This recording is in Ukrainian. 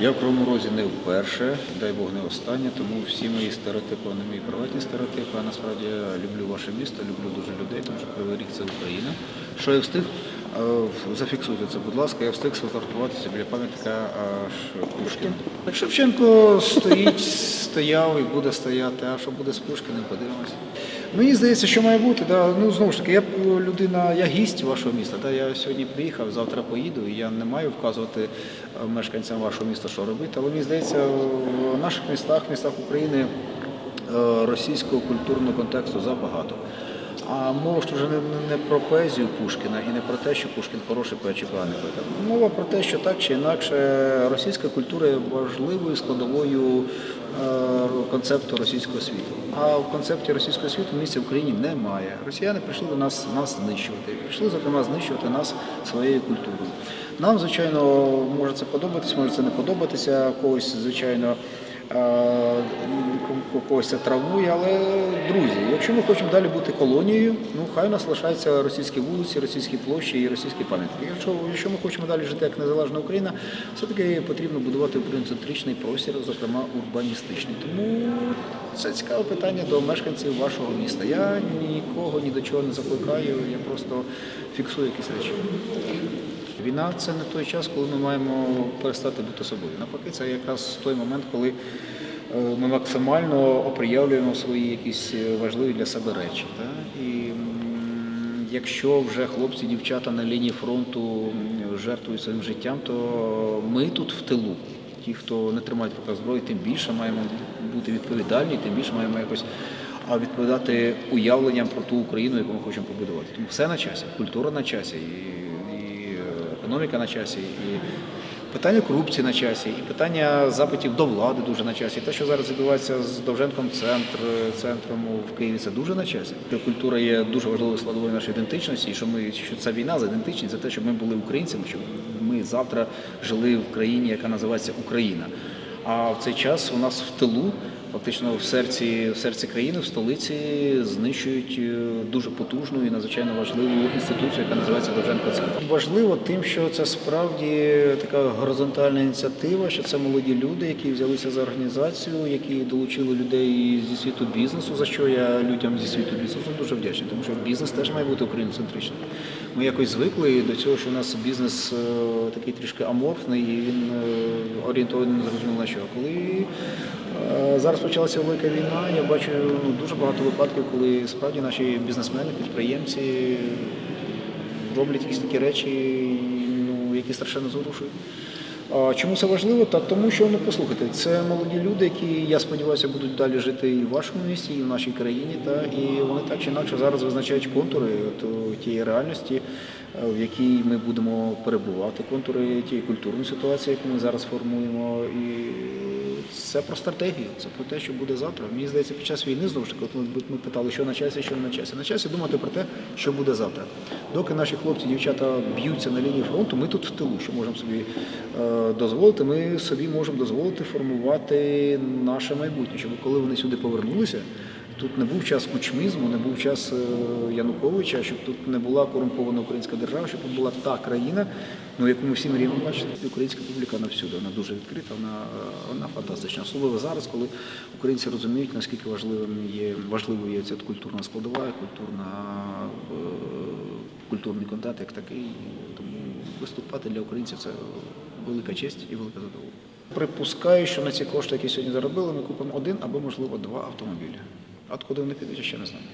Я в Кривому Розі не вперше, дай Бог не останнє, тому всі мої стереотипи, вони мої приватні стереотипи. А насправді я люблю ваше місто, люблю дуже людей, тому що Кривий Ріг це Україна. Що я встиг? Е, Зафіксуйте це, будь ласка, я встиг сфотографуватися біля пам'ятника аж Пушкіна. Так Шевченко стоїть, стояв і буде стояти, а що буде з Пушкіним, подивимося. Мені здається, що має бути. Да, ну знову ж таки, я людина, я гість вашого міста. Да, я сьогодні приїхав, завтра поїду, і я не маю вказувати е, мешканцям вашого міста, що робити. Але мені здається, в наших містах, містах України е, російського культурного контексту забагато. А мова ж вже не, про поезію Пушкіна і не про те, що Пушкін хороший поет чи поганий поет. Мова про те, що так чи інакше російська культура є важливою складовою е, концепту російського світу. А в концепті російського світу місця в Україні немає. Росіяни прийшли до нас нас знищувати. Прийшли, зокрема, знищувати нас своєю культурою. Нам, звичайно, може це подобатись, може це не подобатися когось, звичайно. Е, когось травмує, але друзі, якщо ми хочемо далі бути колонією, ну хай у нас лишаються російські вулиці, російські площі і російські пам'ятники. Якщо, якщо ми хочемо далі жити як незалежна Україна, все-таки потрібно будувати українцентричний простір, зокрема урбаністичний. Тому це цікаве питання до мешканців вашого міста. Я нікого ні до чого не закликаю, я просто фіксую якісь речі. Війна це не той час, коли ми маємо перестати бути собою. Навпаки, це якраз той момент, коли е, ми максимально оприявлюємо свої якісь е, важливі для себе речі. Та? І якщо вже хлопці, дівчата на лінії фронту жертвують своїм життям, то ми тут в тилу. Ті, хто не тримають в зброї, тим більше маємо бути відповідальні, тим більше маємо якось відповідати уявленням про ту Україну, яку ми хочемо побудувати. Тому все на часі, культура на часі, і, економіка на часі, і питання корупції на часі, і питання запитів до влади дуже на часі. Те, що зараз відбувається з Довженком центр, центром в Києві, це дуже на часі. Культура є дуже важливою складовою нашої ідентичності, і що ми що ця війна за ідентичність, за те, щоб ми були українцями, щоб ми завтра жили в країні, яка називається Україна. А в цей час у нас в тилу, фактично в серці, в серці країни, в столиці, знищують е, дуже потужну і надзвичайно важливу інституцію, яка називається Довженко Центр. Важливо тим, що це справді така горизонтальна ініціатива, що це молоді люди, які взялися за організацію, які долучили людей зі світу бізнесу, за що я людям зі світу бізнесу дуже вдячний, тому що бізнес теж має бути україноцентричним. Ми якось звикли до цього, що у нас бізнес е, такий трішки аморфний, і він е, орієнтований не зрозуміло на що. Коли зараз почалася велика війна, я бачу ну, дуже багато випадків, коли справді наші бізнесмени, підприємці роблять якісь такі речі, ну, які страшенно зворушують. А Чому це важливо? Та тому, що ну послухайте, це молоді люди, які я сподіваюся будуть далі жити і в вашому місті, і в нашій країні. Та і вони так чи інакше зараз визначають контури от, тієї реальності, е, в якій ми будемо перебувати, контури тієї культурної ситуації, яку ми зараз формуємо. І це про стратегію, це про те, що буде завтра. Мені здається, під час війни знову ж таки, от ми, питали, що на часі, що на часі. На часі думати про те, що буде завтра. Доки наші хлопці, дівчата б'ються на лінії фронту, ми тут в тилу, що можемо собі е, дозволити. Ми собі можемо дозволити формувати наше майбутнє, щоб коли вони сюди повернулися. Тут не був час кучмізму, не був час е, Януковича, щоб тут не була корумпована українська держава, щоб тут була та країна, ну яку ми всі мріємо бачити. Українська публіка навсюди, вона дуже відкрита, вона, вона фантастична. Особливо зараз, коли українці розуміють, наскільки важливим є важливою є ця культурна складова, культурна, е, культурний контакт як такий. Тому виступати для українців це велика честь і велика задоволення. Припускаю, що на ці кошти, які сьогодні заробили, ми купимо один або, можливо, два автомобілі. А куди вони підуть, я ще не знаю.